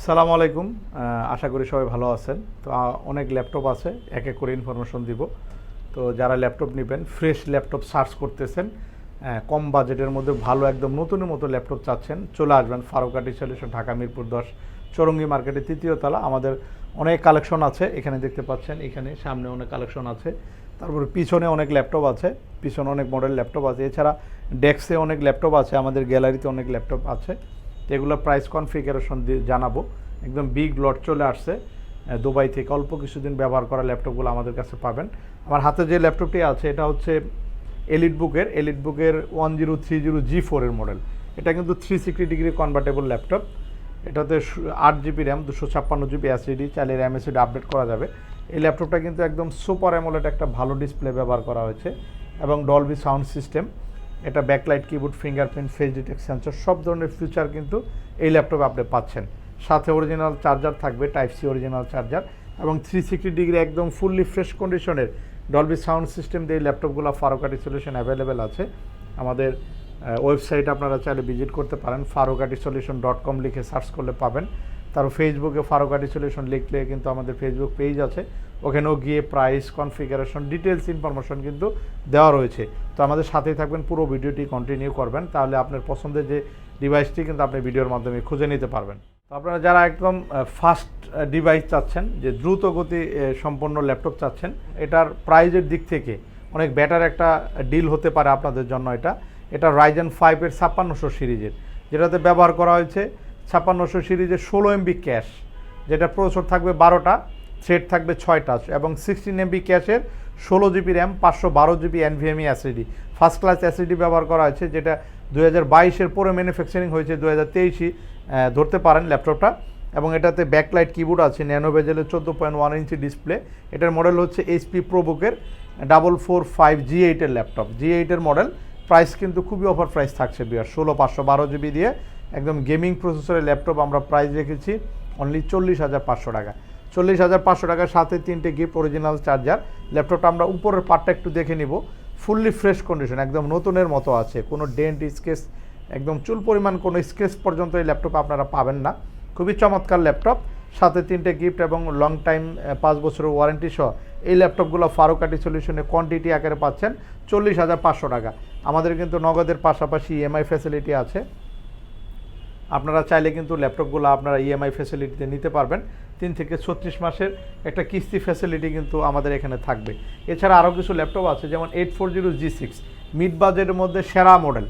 আসসালামু আলাইকুম আশা করি সবাই ভালো আছেন। তো অনেক ল্যাপটপ আছে, এক এক করে ইনফরমেশন দিব। তো, যারা ল্যাপটপ নেবেন, ফ্রেশ ল্যাপটপ সার্চ করতেছেন কম বাজেটের মধ্যে ভালো একদম নতুনের মতো ল্যাপটপ চাচ্ছেন, চলে আসবেন ফারুকাটি সলিউশন ঢাকা, মিরপুর দশ, চৌরঙ্গি মার্কেটের তৃতীয় তলা। আমাদের অনেক কালেকশন আছে, এখানে দেখতে পাচ্ছেন, এখানে সামনে অনেক কালেকশন আছে। তারপরে পিছনে অনেক ল্যাপটপ আছে, পিছনে অনেক মডেল ল্যাপটপ আছে। এছাড়া ডেস্কে অনেক ল্যাপটপ আছে, আমাদের গ্যালারিতে অনেক ল্যাপটপ আছে। তো এগুলো প্রাইস কনফিগারেশন জানাব। একদম বিগ লট চলে আসছে। দুবাই থেকে অল্প কিছুদিন ব্যবহার করা ল্যাপটপগুলো আমাদের কাছে পাবেন। আমার হাতে যে ল্যাপটপটি আছে, এটা হচ্ছে এলিট বুকের এলিট বুকের one zero three zero G ফোরের মডেল এটা কিন্তু three sixty degree convertible laptop এটাতে আট জিবি র্যাম দুশো ছাপ্পান্ন জিবি অ্যাসিডি চাইলে র্যাম এসিডি আপডেট করা যাবে। এই ল্যাপটপটা কিন্তু একদম সুপার অ্যামোলেড একটা ভালো ডিসপ্লে ব্যবহার করা হয়েছে। এবং ডলবি সাউন্ড সিস্টেম এটা backlight keyboard fingerprint face detect sensor সব ধরনের ফিচার কিন্তু এই ল্যাপটপে আপনি পাচ্ছেন। সাথে অরিজিনাল চার্জার থাকবে টাইপ সি অরিজিনাল চার্জার এবং থ্রি সিক্সটি ডিগ্রি একদম ফুললি ফ্রেশ কন্ডিশনের ডলবি সাউন্ড সিস্টেম দিয়ে ল্যাপটপগুলো ফারুকাটি সলিউশন অ্যাভেলেবেল আছে। আমাদের ওয়েবসাইট আপনারা চাইলে ভিজিট করতে পারেন ফারুকাটি সলিউশন ডট কম লিখে সার্চ করলে পাবেন। তারপর ফেসবুকে ফারুকাটি সলিউশন লিখলে কিন্তু আমাদের ফেসবুক পেজ আছে। ওখানেও গিয়ে প্রাইস কনফিগারেশন ডিটেলস ইনফরমেশন কিন্তু দেওয়া রয়েছে। তো আমাদের সাথেই থাকবেন, পুরো ভিডিওটি কন্টিনিউ করবেন, তাহলে আপনার পছন্দের যে ডিভাইসটি কিন্তু আপনি ভিডিওর মাধ্যমে খুঁজে নিতে পারবেন। তো আপনারা যারা একদম ফাস্ট ডিভাইস চাচ্ছেন, যে দ্রুত গতি সম্পন্ন ল্যাপটপ চাচ্ছেন, এটার প্রাইজের দিক থেকে অনেক বেটার একটা ডিল হতে পারে আপনাদের জন্য এটা। এটা রাইজেন ফাইভের ছাপ্পান্নশো সিরিজের, যেটাতে ব্যবহার করা হয়েছে ছাপ্পান্নশো সিরিজের ষোলো এমবি ক্যাশ যেটা প্রসেসর থাকবে বারোটা থ্রেড থাকবে ছয়টা, এবং সিক্সটিন এমবি ক্যাশের ষোলো জিবি র্যাম পাঁচশো বারো GB NVMe SSD first class SSD ব্যবহার করা হয়েছে, যেটা দু হাজার বাইশের পরে ম্যানুফ্যাকচারিং হয়েছে দু হাজার তেইশই ধরতে পারেন ল্যাপটপটা এবং এটাতে ব্যাকলাইট কিবোর্ড আছে ন্যানো বেজেলের চোদ্দ পয়েন্ট ওয়ান ইঞ্চি ডিসপ্লে এটার মডেল হচ্ছে এইচপি প্রোবুকের ডাবল ফোর ফাইভ জি এইটের ল্যাপটপ জি এইটের মডেল প্রাইস কিন্তু খুবই অফার প্রাইস থাকছে, বিয়ার, ষোলো, পাঁচশো বারো জিবি দিয়ে। একদম গেমিং প্রসেসরের ল্যাপটপ আমরা প্রাইস রেখেছি অনলি চল্লিশ হাজার পাঁচশো টাকা। চল্লিশ হাজার পাঁচশো টাকার সাথে তিনটে গিফট অরিজিনাল চার্জার ল্যাপটপটা আমরা উপরের পার্টটা একটু দেখে নিব। ফুললি ফ্রেশ কন্ডিশন একদম নতুনের মতো আছে। কোনো ডেন্ট স্কেচ একদম চুল পরিমাণ কোনো স্কেচ পর্যন্ত এই ল্যাপটপ আপনারা পাবেন না। খুবই চমৎকার ল্যাপটপ। সাথে তিনটে গিফট এবং লং টাইম পাঁচ বছরের ওয়ারেন্টি সহ এই ল্যাপটপগুলো ফারুকাটি সলিউশনে কোয়ান্টিটি আকারে পাচ্ছেন চল্লিশ হাজার পাঁচশো টাকা। আমাদের কিন্তু নগদের পাশাপাশি ইএমআই ফ্যাসিলিটি আছে। আপনারা চাইলে কিন্তু ল্যাপটপগুলো আপনারা ইএমআই ফ্যাসিলিটিতে নিতে পারবেন। তিন থেকে ছত্রিশ মাসের একটা কিস্তি ফ্যাসিলিটি কিন্তু আমাদের এখানে থাকবে। এছাড়া আরও কিছু ল্যাপটপ আছে, যেমন eight four zero G six mid বাজেটের মধ্যে সেরা model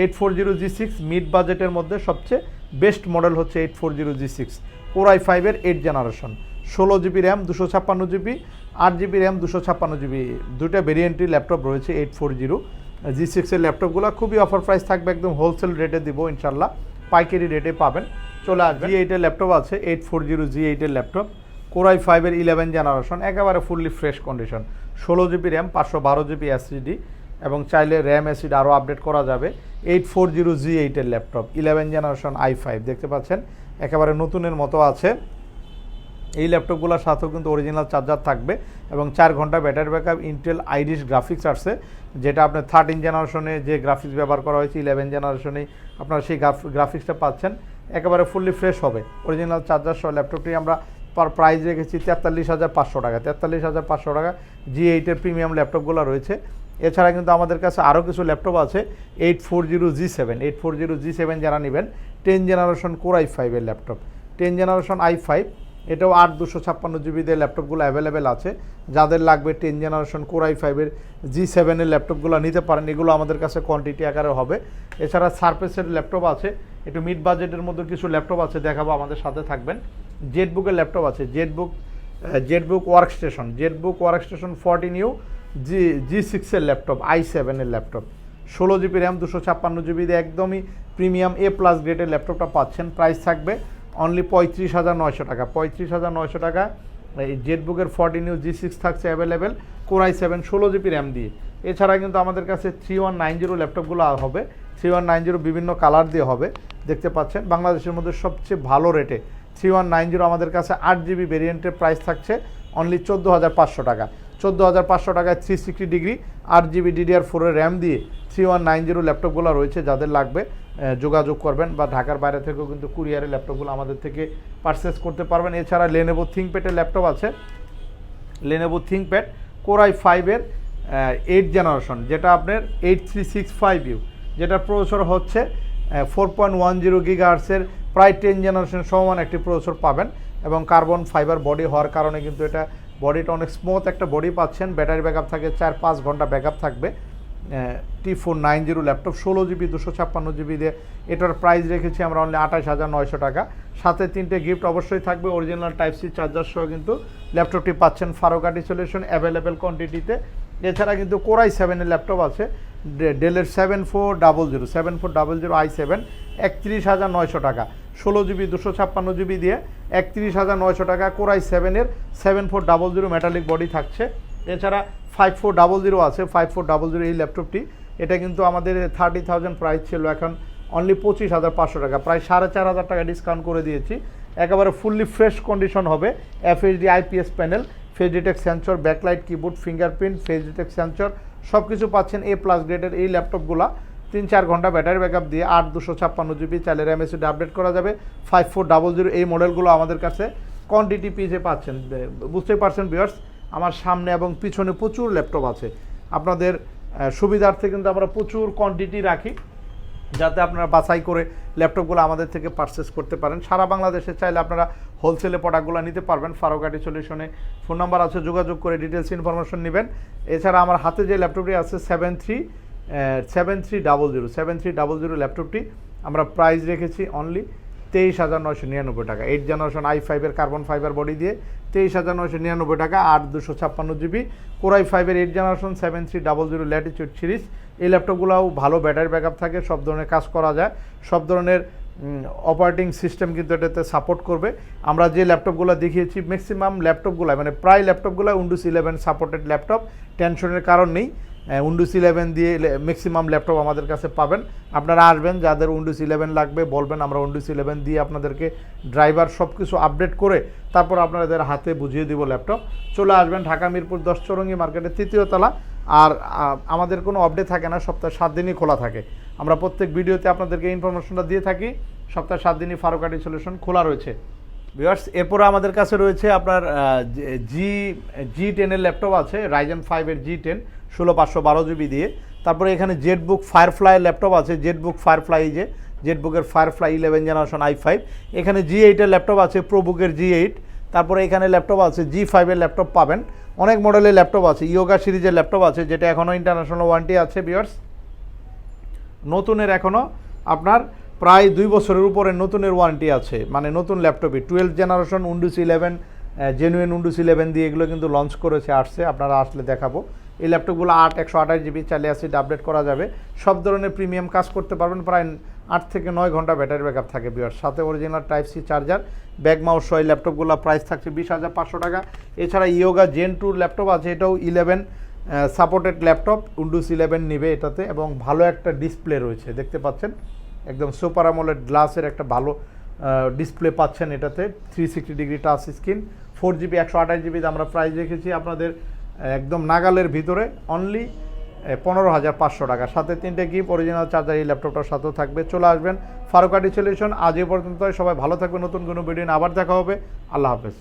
eight four zero G six mid বাজেটের মধ্যে সবচেয়ে বেস্ট মডেল হচ্ছে eight four zero G six. Core I ফাইভের এইট জেনারেশন ষোলো জিবি র্যাম দুশো ছাপ্পান্ন জিবি, আট জিবি র্যাম দুশো ছাপ্পান্ন জিবি। দুটা ভেরিয়েন্টের ল্যাপটপ রয়েছে এইট ফোর জিরো জি সিক্সের ল্যাপটপগুলো খুবই অফার প্রাইস থাকবে, একদম হোলসেল রেটে দিব ইনশাল্লাহ পাইকারি রেটে পাবেন। চলে আসবে জি এইটের ল্যাপটপ আছে এইট ফোর জিরো জি এইটের ল্যাপটপ কোরাই ফাইভের ইলেভেন জেনারেশন একেবারে ফুললি ফ্রেশ কন্ডিশন ষোলো জিবি র্যাম পাঁচশো বারো জিবি এসিডি এবং চাইলে র্যাম এসিড আরও আপডেট করা যাবে। এইট ফোর জিরো জি এইটের laptop eleven generation I five দেখতে পাচ্ছেন? একেবারে নতুনের মতো আছে। এই ল্যাপটপগুলোর সাথেও কিন্তু অরিজিনাল চার্জার থাকবে এবং চার ঘণ্টা battery backup Intel Iris graphics আসছে, যেটা আপনার থার্টিন জেনারেশনে যে গ্রাফিক্স ব্যবহার করা হয়েছে ইলেভেন জেনারেশনে আপনারা সেই গ্রাফিক্সটা পাচ্ছেন, একেবারে ফুললি ফ্রেশ হবে। অরিজিনাল চার্জার সহ ল্যাপটপটি আমরা পার প্রাইস রেখেছি তেতাল্লিশ হাজার পাঁচশো টাকা, তেতাল্লিশ হাজার পাঁচশো টাকা জি এইটের প্রিমিয়াম ল্যাপটপগুলো রয়েছে। এছাড়া কিন্তু আমাদের কাছে আরও কিছু ল্যাপটপ আছে eight four zero G seven eight four zero G seven যারা নেবেন টেন জেনারেশন কোর আই ফাইভের laptop ten generation I five এটাও আট দুশো ছাপ্পান্ন জিবি দিয়ে ল্যাপটপগুলো অ্যাভেলেবেল আছে। যাদের লাগবে টেন জেনারেশন কোর আই ফাইভের জি সেভেনের ল্যাপটপগুলো নিতে পারেন, এগুলো আমাদের কাছে কোয়ান্টিটি আকারে হবে। এছাড়া সার্ফেসের ল্যাপটপ আছে, একটু মিড বাজেটের মধ্যে কিছু ল্যাপটপ আছে, দেখাবো আমাদের সাথে থাকবেন। জেটবুকের ল্যাপটপ আছে ZBook ZBook workstation ZBook workstation fourteen U G G সিক্সের ল্যাপটপ আই সেভেনের ল্যাপটপ। ষোলো জিবি র্যাম দুশো ছাপ্পান্ন জিবি একদমই প্রিমিয়াম এ প্লাস গ্রেডের ল্যাপটপটা পাচ্ছেন। প্রাইস থাকবে অনলি পঁয়ত্রিশ হাজার নয়শো টাকা। পঁয়ত্রিশ হাজার নয়শো টাকা, এই জেটবুকের ফর্টি নিউ জি সিক্স থাকছে অ্যাভেলেবেল কোরাই সেভেন ষোলো জিবি র্যাম দিয়ে। এছাড়া কিন্তু আমাদের কাছে থ্রি ওয়ান নাইন জিরো ল্যাপটপগুলো হবে। থ্রি ওয়ান নাইন জিরো বিভিন্ন কালার দিয়ে হবে। দেখতে পাচ্ছেন, বাংলাদেশের মধ্যে সবচেয়ে ভালো রেটে থ্রি ওয়ান নাইন জিরো আমাদের কাছে আট জিবি ভেরিয়েন্টের প্রাইস থাকছে অনলি চোদ্দ হাজার পাঁচশো টাকা। চোদ্দ হাজার পাঁচশো টাকায় থ্রি সিক্সটি ডিগ্রি আট জিবি ডিডিআর ফোরের র্যাম দিয়ে থ্রি ওয়ান নাইন জিরো ল্যাপটপগুলো রয়েছে যাদের লাগবে। যোগাযোগ করবেন বা ঢাকার বাইরে থেকেও কিন্তু কুরিয়ারের ল্যাপটপগুলো আমাদের থেকে পারচেস করতে পারবেন। এছাড়া লেনেভো থিঙ্কপ্যাডের ল্যাপটপ আছে। লেনেভো থিঙ্কপ্যাড কোরাই ফাইভের এইট জেনারেশন যেটা আপনার eight three six five U যেটা প্রসেসর হচ্ছে ফোর পয়েন্ট ওয়ান জিরো গিগার্সের প্রায় টেন জেনারেশন সমান একটি প্রসেসর পাবেন এবং কার্বন ফাইবার বডি হওয়ার কারণে কিন্তু এটা বডিটা অনেক স্মুথ একটা বডি পাচ্ছেন। ব্যাটারি ব্যাকআপ থাকে, চার পাঁচ ঘণ্টা ব্যাকআপ থাকবে। T four nine zero laptop ষোলো জিবি দুশো ছাপ্পান্ন জিবি দিয়ে এটার প্রাইস রেখেছি আমরা অনলি আঠাশ হাজার নয়শো টাকা। সাথে তিনটে গিফট অবশ্যই থাকবে অরিজিনাল টাইপ সি চার্জার সহ কিন্তু ল্যাপটপটি পাচ্ছেন ফারোকাটি সলিউশন অ্যাভেলেবেল কোয়ান্টিটিতে এছাড়া কিন্তু কোরাই সেভেনের ল্যাপটপ আছে ডেলের seven four double zero seven four double zero I seven একত্রিশ হাজার নয়শো টাকা। ষোলো জিবি দুশো ছাপ্পান্ন জিবি দিয়ে একত্রিশ হাজার নয়শো টাকা কোরাই সেভেনের seven four double zero metallic body থাকছে। এছাড়া ফাইভ ফোর ডাবল জিরো আছে ফাইভ ফোর ডাবল জিরো এই ল্যাপটপটি এটা কিন্তু আমাদের থার্টি থাউজেন্ড প্রাইস ছিল, এখন অনলি পঁচিশ হাজার পাঁচশো টাকা। প্রায় সাড়ে চার হাজার টাকা ডিসকাউন্ট করে দিয়েছি। একেবারে ফুললি ফ্রেশ কন্ডিশন হবে FHD IPS panel face detect sensor backlight keyboard fingerprint face detect sensor সব কিছু পাচ্ছেন এ প্লাস গ্রেডের এই ল্যাপটপগুলো তিন চার ঘণ্টা ব্যাটারি ব্যাকআপ দিয়ে আট দুশো ছাপ্পান্ন জিবি চাইলে র্যাম এসিডি আপডেট করা যাবে। ফাইভ ফোর ডাবল জিরো এই মডেলগুলো আমাদের কাছে কোয়ান্টিটি পিসে পাচ্ছেন। বুঝতেই পারছেন বিয়ার্স আমার সামনে এবং পিছনে প্রচুর ল্যাপটপ আছে। আপনাদের সুবিধার্থে কিন্তু আমরা প্রচুর কোয়ান্টিটি রাখি, যাতে আপনারা বাছাই করে ল্যাপটপগুলো আমাদের থেকে পারচেস করতে পারেন। সারা বাংলাদেশে চাইলে আপনারা হোলসেলে প্রোডাক্টগুলো নিতে পারবেন। ফারোকাটি সলিউশনে ফোন নাম্বার আছে, যোগাযোগ করে ডিটেলস ইনফরমেশন নেবেন। এছাড়া আমার হাতে যে ল্যাপটপটি আছে seven three seven three double zero seven three double zero ল্যাপটপটি আমরা প্রাইস রেখেছি অনলি তেইশ হাজার নয়শো নিরানব্বই টাকা। এইট জেনারেশন আই ফাইভের কার্বন ফাইবার বডি দিয়ে তেইশ হাজার নয়শো নিরানব্বই টাকা, আট দুশো ছাপ্পান্ন জিবি কোরাই ফাইভের eight generation seven three double zero latitude series এই ল্যাপটপগুলোও ভালো ব্যাটারি ব্যাকআপ থাকে, সব ধরনের কাজ করা যায়। সব ধরনের অপারেটিং সিস্টেম কিন্তু এটাতে সাপোর্ট করবে। আমরা যে ল্যাপটপগুলো দেখিয়েছি ম্যাক্সিমাম ল্যাপটপগুলো মানে প্রায় ল্যাপটপগুলো উইন্ডোজ ইলেভেন সাপোর্টেড ল্যাপটপ টেনশনের কারণ নেই। উইন্ডোজ ইলেভেন দিয়ে ম্যাক্সিমাম ল্যাপটপ আমাদের কাছে পাবেন। আপনারা আসবেন, যাদের উইন্ডোজ ইলেভেন লাগবে, বলবেন আমরা উইন্ডোজ ইলেভেন দিয়ে আপনাদেরকে ড্রাইভার সব কিছু আপডেট করে তারপর আপনাদের হাতে বুঝিয়ে দিব ল্যাপটপ চলে আসবেন ঢাকা মিরপুর দশ চৌরঙ্গি মার্কেটের তৃতীয় তলা। আর আমাদের কোনো আপডেট থাকে না, সপ্তাহে সাত দিনই খোলা থাকে। আমরা প্রত্যেক ভিডিওতে আপনাদেরকে ইনফরমেশনটা দিয়ে থাকি। সপ্তাহে সাত দিনই ফারুকাটি সলিউশন খোলা রয়েছে। ভিউয়ার্স এরপরে আমাদের কাছে রয়েছে আপনার জি জি টেনের ল্যাপটপ আছে রাইজেন ফাইভের জি টেন ষোলো পাঁচশো বারো জিবি দিয়ে। তারপরে এখানে জেটবুক ফায়ারফ্লাই ল্যাপটপ আছে। জেটবুক ফায়ারফ্লাই যে জেটবুকের Firefly eleven generation I five এখানে জি এইটের ল্যাপটপ আছে প্রোবুকের জি এইট তারপরে এখানে ল্যাপটপ আছে জি ফাইভের ল্যাপটপ পাবেন। অনেক মডেলের ল্যাপটপ আছে। ইয়োগা সিরিজের ল্যাপটপ আছে, যেটা এখনও ইন্টারন্যাশনাল ওয়ারেন্টি আছে বিয়ার্স নতুনের এখনও আপনার প্রায় দুই বছরের উপরে নতুনের ওয়ারেন্টি আছে। মানে নতুন ল্যাপটপই twelve generation Windows eleven genuine Windows eleven দিয়ে এগুলো কিন্তু লঞ্চ করেছে, আসছে। আপনারা আসলে দেখাবো। এই ল্যাপটপগুলো আট, একশো আঠাশ জিবি চালিয়ে আসি আপডেট করা যাবে। সব ধরনের প্রিমিয়াম কাজ করতে পারবেন, প্রায় আট থেকে নয় ঘণ্টা ব্যাটারি ব্যাকআপ থাকে বিয়ার সাথে original type C charger bag mouse সহ ল্যাপটপগুলো প্রাইস থাকছে বিশ হাজার পাঁচশো টাকা। এছাড়া ইয়োগা জেন টুর ল্যাপটপ আছে, এটাও eleven supported laptop Windows eleven নিবে এটাতে এবং ভালো একটা ডিসপ্লে রয়েছে, দেখতে পাচ্ছেন? একদম সুপার আমলের গ্লাসের একটা ভালো ডিসপ্লে পাচ্ছেন এটাতে। Three sixty degree touch screen four GB একশো আঠাশ জিবিতে আমরা প্রাইস রেখেছি আপনাদের। একদম নাগালের ভিতরে অনলি পনেরো হাজার পাঁচশো টাকা। সাথে তিনটে গিফট অরিজিনাল চার্জার এই ল্যাপটপটার সাথেও থাকবে। চলে আসবেন ফারুকাটি সলিউশন। আজ এ পর্যন্ত সবাই ভালো থাকবে নতুন কোনো ভিডিও আবার দেখা হবে। আল্লাহ হাফেজ।